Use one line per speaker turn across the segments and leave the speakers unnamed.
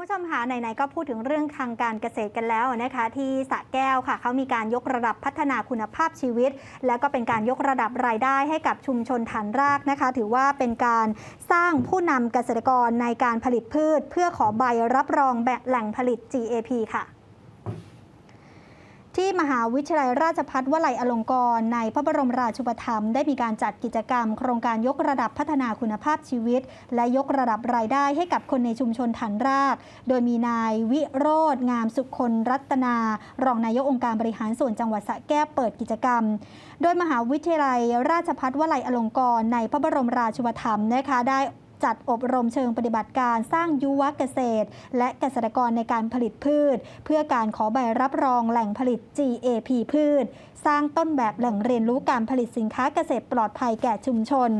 ผู้ชมคะไหนๆก็พูดถึงเรื่องทางการเกษตรกันแล้วนะคะ ที่สระแก้วค่ะเขามีการยกระดับพัฒนาคุณภาพชีวิต และก็เป็นการยกระดับรายได้ให้กับชุมชนฐานรากนะคะ ถือว่าเป็นการสร้างผู้นำเกษตรกรในการผลิตพืช เพื่อขอใบรับรองแบบแหล่งผลิต GAP ค่ะ ที่มหาวิทยาลัยราชภัฏวลัยอลงกรณ์ในพระบรมราชูปถัมภ์ได้มีการจัดกิจกรรม โครงการยกระดับพัฒนาคุณภาพชีวิต และยกระดับรายได้ให้กับคนในชุมชนฐานราก โดยมีนายวิโรธงามสุคนรัตนา รองนายกองค์การบริหารส่วนจังหวัดสระแก้วเปิดกิจกรรม โดยมหาวิทยาลัยราชภัฏวลัยอลงกรณ์ในพระบรมราชูปถัมภ์นะคะได้ จัดอบรมเชิงปฏิบัติการสร้างยุวเกษตร และเกษตรกรในการผลิตพืช เพื่อการขอใบรับรองแหล่งผลิต GAP พืช สร้างต้นแบบแหล่งเรียนรู้การผลิตสินค้าเกษตรปลอดภัยแก่ชุมชน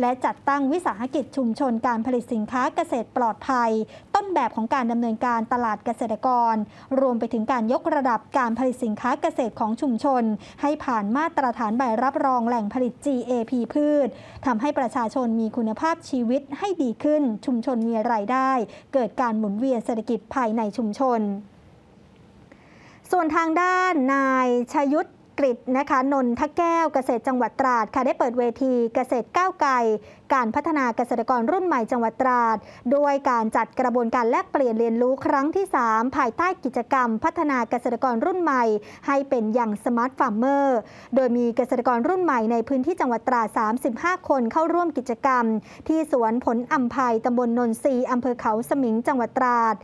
และจัดตั้งวิสาหกิจชุมชนการผลิตสินค้าเกษตรปลอดภัย ต้นแบบของการดำเนินการตลาดเกษตรกร รวมไปถึงการยกระดับการผลิตสินค้าเกษตรของชุมชน ให้ผ่านมาตรฐานใบรับรองแหล่งผลิต GAP พืชทำให้ประชาชนมีคุณภาพชีวิตให้ดีขึ้น ชุมชนมีรายได้ เกิดการหมุนเวียนเศรษฐกิจภายในชุมชน ส่วนทางด้านนายชยุทธ กฤษนะคะนนทแก้วเกษตรจังหวัดตราดค่ะได้เปิดเวทีเกษตรก้าวไกลการพัฒนาเกษตรกรรุ่นใหม่จังหวัดตราดด้วยการจัดกระบวนการแลกเปลี่ยนเรียนรู้ครั้งที่ 3 ภายใต้กิจกรรม พัฒนาเกษตรกรรุ่นใหม่ ให้เป็นอย่างสมาร์ทฟาร์มเมอร์โดยมีเกษตรกรรุ่นใหม่ในพื้นที่จังหวัดตราด35 คนเข้าร่วมกิจกรรม ที่สวนผลอัมภัยตำบลนนทรีอำเภอเขาสมิงจังหวัดตราด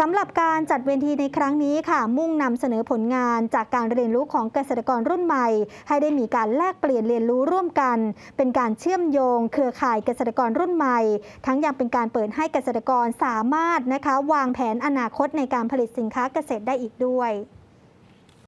สำหรับการจัดเวทีในครั้งนี้ค่ะ มุ่งนำเสนอผลงานจากการเรียนรู้ของเกษตรกรรุ่นใหม่ ให้ได้มีการแลกเปลี่ยนเรียนรู้ร่วมกัน เป็นการเชื่อมโยง เครือข่ายเกษตรกรรุ่นใหม่ ทั้งยังเป็นการเปิดให้เกษตรกรสามารถนะคะ วางแผนอนาคตในการผลิตสินค้าเกษตรได้อีกด้วย